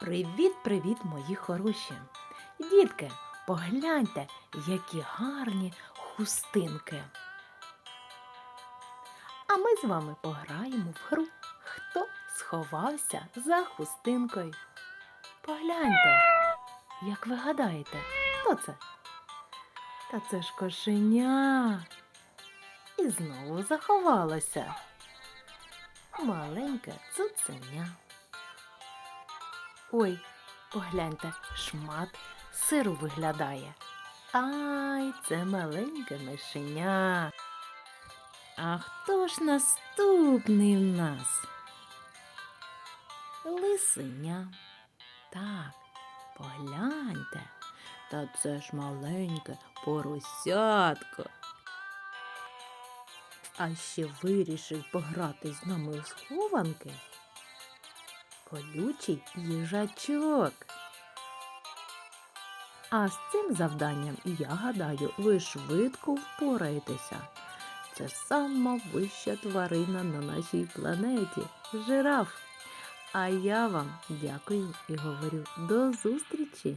Привіт-привіт, мої хороші! Дітки, погляньте, які гарні хустинки. А ми з вами пограємо в гру Хто сховався за хустинкою? Погляньте, як ви гадаєте, хто це? Та це ж кошеня. І знову заховалося. Маленьке цуценя. Ой, погляньте, шмат сиру виглядає. Ай, це маленьке мишеня. А хто ж наступний в нас? Лисеня. Так, погляньте. Та це ж маленьке поросятко. А ще вирішив пограти з нами в схованки колючий їжачок. А з цим завданням, я гадаю, ви швидко впораєтеся. Це сама вища тварина на нашій планеті жираф. А я вам дякую і говорю до зустрічі!